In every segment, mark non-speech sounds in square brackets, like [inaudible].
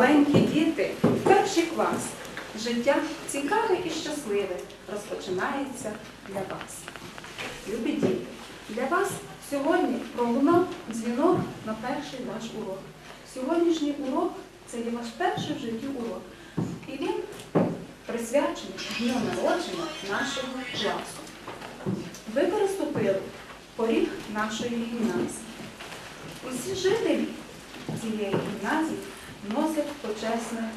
Маленькі діти, перший клас. Життя цікаве і щасливе розпочинається для вас. Любі діти, для вас сьогодні пролунав дзвінок на перший ваш урок. Сьогоднішній урок це є ваш перший в житті урок. І він присвячений дню народження нашого класу. Ви переступили поріг нашої гімназії. Усі жителі цієї гімназії носять почесне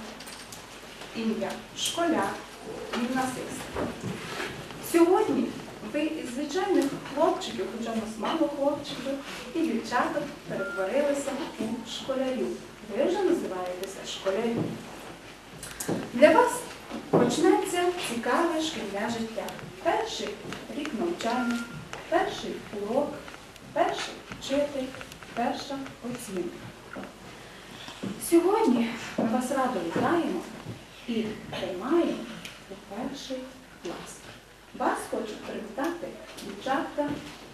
ім'я школяр, гімназист. Сьогодні ви із звичайних хлопчиків, хоча нас мало хлопчиків, і дівчаток перетворилися у школярів. Ви вже називаєтеся школярі. Для вас почнеться цікаве шкільне життя. Перший рік навчання, перший урок, перший вчитель, перша оцінка. Сьогодні ми вас радо вітаємо і приймаємо у перший клас. Вас хочу привітати дівчатка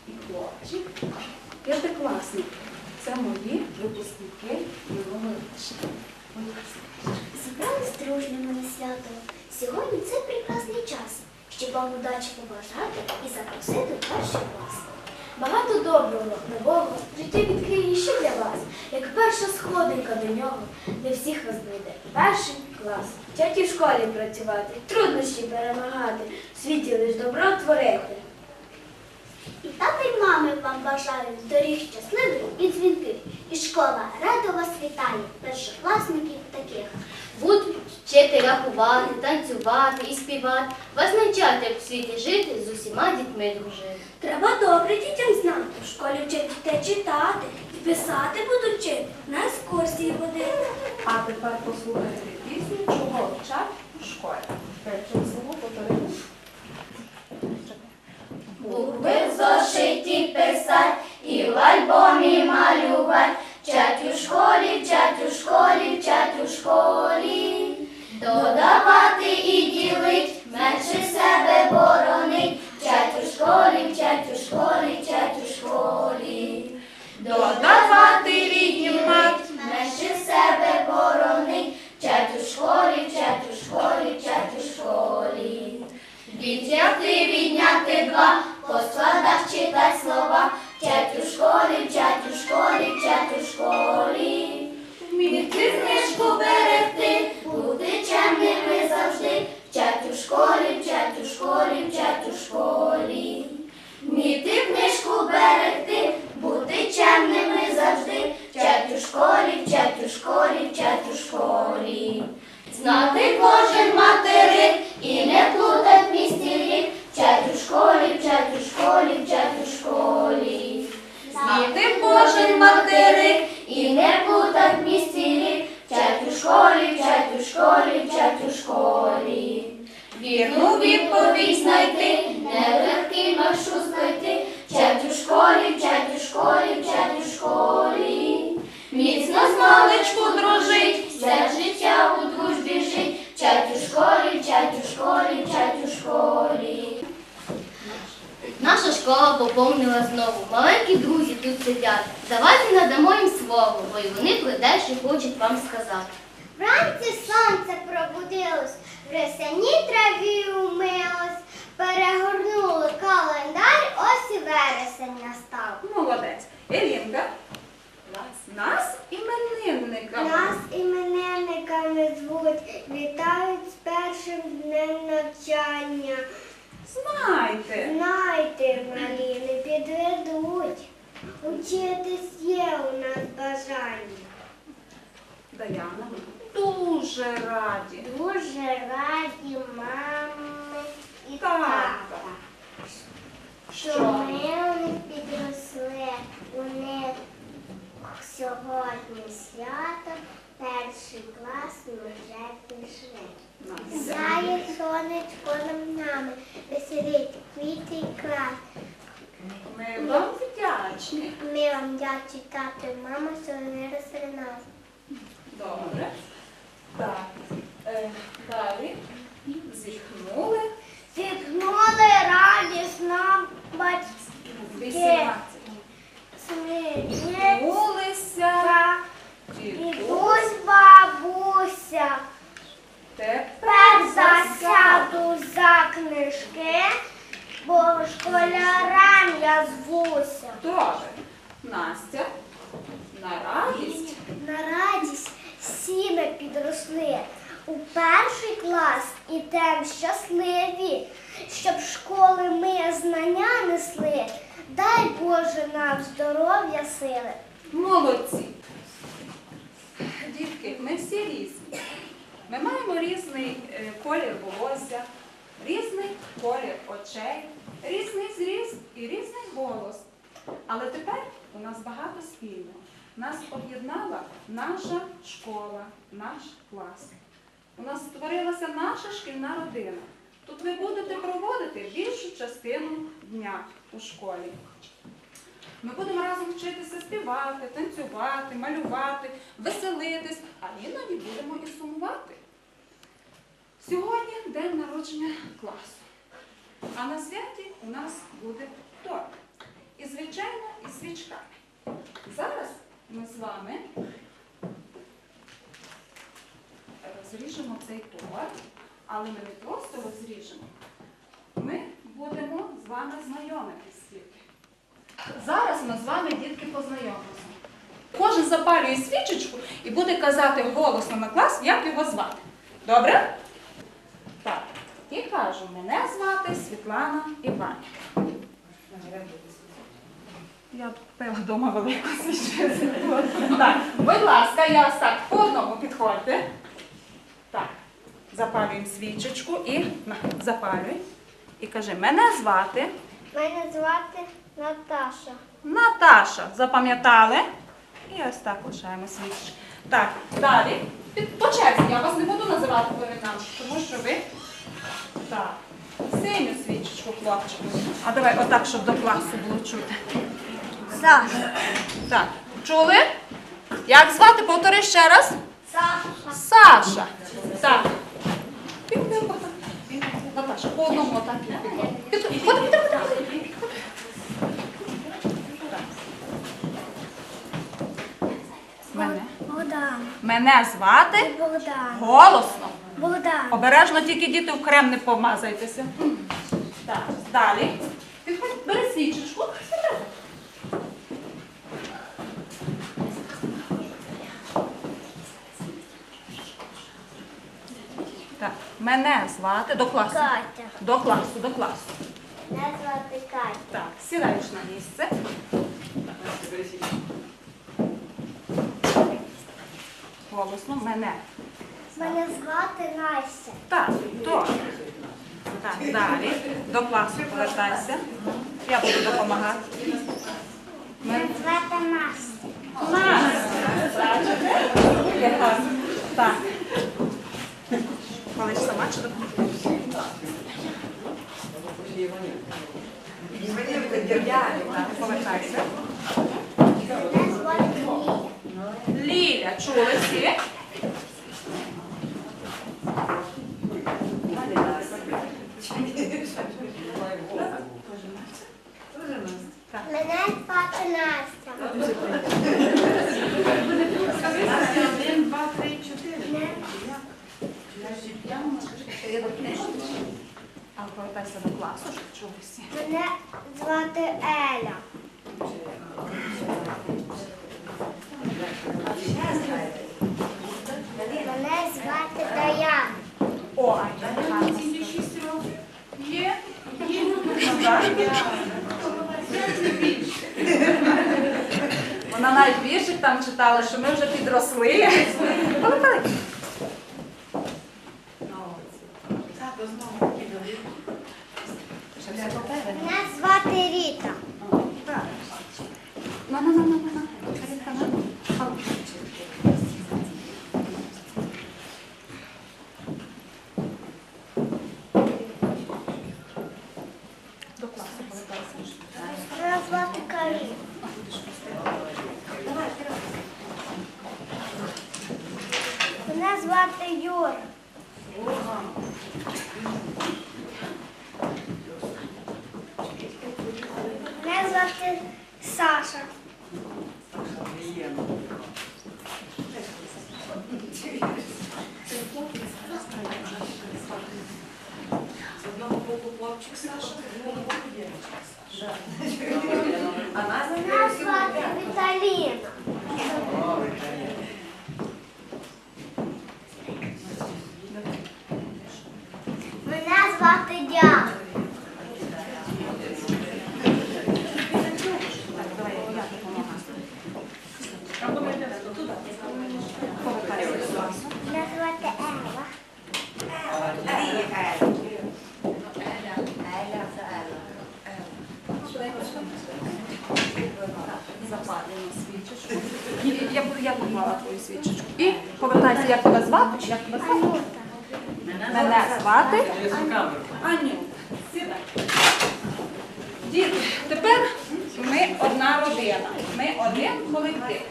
і хлопці. П'ятикласники. Це мої випускники. Будь ласка. Зібрались дружно на свято. Сьогодні це прекрасний час, щоб вам удачі побажати і запросити перший клас. Багато доброго, нового в житті відкриє ще для вас, як перша сходинка до нього, для всіх вас буде перший клас. І в школі працювати, труднощі перемагати, в світі лиш добро творити. І тата й мами вам бажають доріг щасливих і дзвінких. І школа радо вас вітає, першокласників таких. Будуть вчити рахувати, танцювати і співати, вас навчати, як в світі жити, з усіма дітьми дружити. Треба добре дітям знати, в школі вчать дітей читати писати будуть вчити, на екскурсії водити. А тепер послухайте пісню, чого вчать у школі. Перше слово повторимо. Букви в зошиті писать і в альбомі малювать. Вчать у школі, вчать у школі, вчать у школі. Додавати і ділить, менше себе боронить. Вчать у школі, вчать у школі, вересень настав. Молодець. Елінка. Нас. Нас іменинниками. Нас іменинниками звуть, вітають з першим днем навчання. Знайте. Знайте, малі, не підведуть. Учитись є у нас бажання. Даяна. Дуже раді. Дуже раді мами і Тата. тата. Що? що ми у них підросли, у них сьогодні свято, перший клас ми вже пішли. Зає сонечко над нами, веселить квіти і крас. Ми вам вдячні. Ми вам дячі тато і мама, що ви виросли нас. Добре. Так. Е, далі. Зіхнули. Зігнули радісно батьки. сяду за книжки, бо школярам я звуся. Добре. Настя, на радість. На радість всі підросли. У перший клас ідем щасливі, щоб школи ми знання несли. Дай Боже нам здоров'я, сили. Молодці. Дітки, ми всі різні. Ми маємо різний е, колір волосся, різний колір очей, різний зріст і різний голос. Але тепер у нас багато спільного. Нас об'єднала наша школа, наш клас. У нас створилася наша шкільна родина. Тут ви будете проводити більшу частину дня у школі. Ми будемо разом вчитися співати, танцювати, малювати, веселитись, а іноді будемо і сумувати. Сьогодні день народження класу. А на святі у нас буде торт. І, звичайно, і свічка. Зараз ми з вами розріжемо цей торт, але ми не просто розріжемо. Ми будемо з вами знайомитись тільки. Зараз ми з вами, дітки, познайомимося. Кожен запалює свічечку і буде казати голосно на клас, як його звати. Добре? Так. І кажу, мене звати Світлана Іванівна. Я пила вдома велику [laughs] свічку. Так, будь ласка, я ось так по одному підходьте. Так, запалюємо свічечку і на, запалюй. І кажи, мене звати Мене звати Наташа. Наташа. Запам'ятали? І ось так лишаємо свічечки. Так, далі. По черзі, я вас не буду називати по іменам, тому що ви. Так. Синю свічечку, хлопчику. А давай отак, щоб до класу було чути. Саша. Так, чули? Як звати? Повтори ще раз. Саша. Саша. Так. Наташа, по одному отак. Підходь, підходь, підходь, підходь. Так. Мене. Богдан. Мене звати Богдан. голосно. Богдан. Обережно тільки діти в крем не помазайтеся. Так, далі. Підходь, бери свічечку. Так, мене звати до класу. Катя. До класу, до класу. Мене звати Катя. Так, сідаєш на місце. Голосно мене. Мене звати Настя. Так, то. Так, далі. До класу повертайся. Я буду допомагати. Мене звати Настя. Настя. Так. Малиш сама чи допомогти? Так, повертайся. Мене звати Лія. Ліля, чули всі? Мене звати Настя. А повертайся до класу, щоб чули всі. Мене звати Еля. Мене звати Даяна. О, а я гарно. Є? Є. Вона навіть віршик там читала, що ми вже підросли. Повертай. Ще все попереду. Мене звати Ріта. На, на, на, на, на, на. Карітка, на. Ау. До класу повертайся. Мене звати Карі. Мене звати Юра. Мене звати Саша. Мене звати Віталіна. звати Діана. Так, давай, я допомогу. Повертайся до класу. Мене звати Ева. Запалюємо свічечку. І Я, буду- я поклала твою свічечку. І повертайся, як тебе звати? Як тебе звати? Мене звати Аню. Сідай. Діти, тепер ми одна родина. Ми один колектив.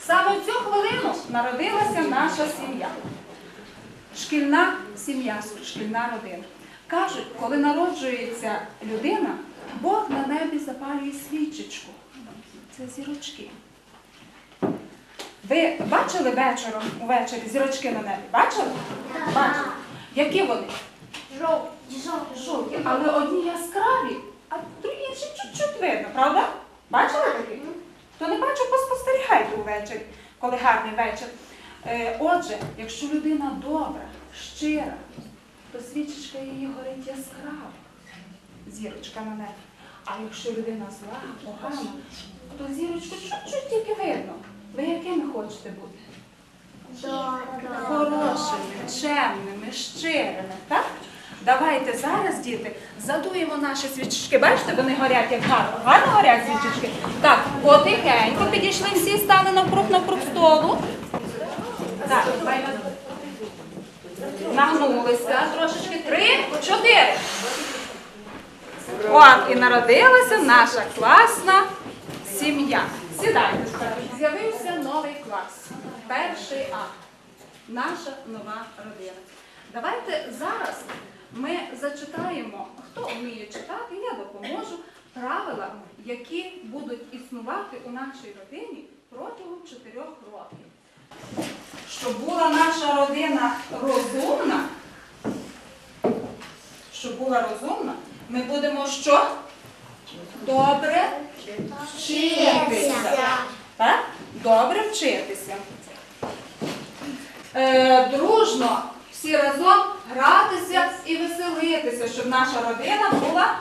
Саме в цю хвилину народилася наша сім'я. Шкільна сім'я, шкільна родина. Кажуть, коли народжується людина, Бог на небі запалює свічечку. Це зірочки. Ви бачили вечором, увечері зірочки на небі? Бачили? Бачили. Які вони? Жовті, але одні яскраві, а другі інші чуть-чуть видно, правда? Бачили такі? Хто не бачив, поспостерігайте увечері, коли гарний вечір. Е, отже, якщо людина добра, щира, то свічечка її горить яскраво, зірочка на небі. А якщо людина зла, погана, то зірочку чуть-чуть тільки видно. Ви якими хочете бути? Хорошими, чемними, щирими, так? Давайте зараз, діти, задуємо наші свічечки. Бачите, вони горять як гарно. Гарно горять свічечки. Так, потихеньку підійшли всі, стали навкруг навкруг столу. Так, нагнулися трошечки. Три, чотири. От і народилася наша класна сім'я. Сідайте. тепер. З'явився новий клас. Перший А. Наша нова родина. Давайте зараз ми зачитаємо, хто вміє читати, я допоможу правила, які будуть існувати у нашій родині протягом чотирьох років. Щоб була наша родина розумна, щоб була розумна, ми будемо що? Добре вчитися. Так? Добре вчитися. Е, дружно всі разом гратися і веселитися, щоб наша родина була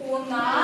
o na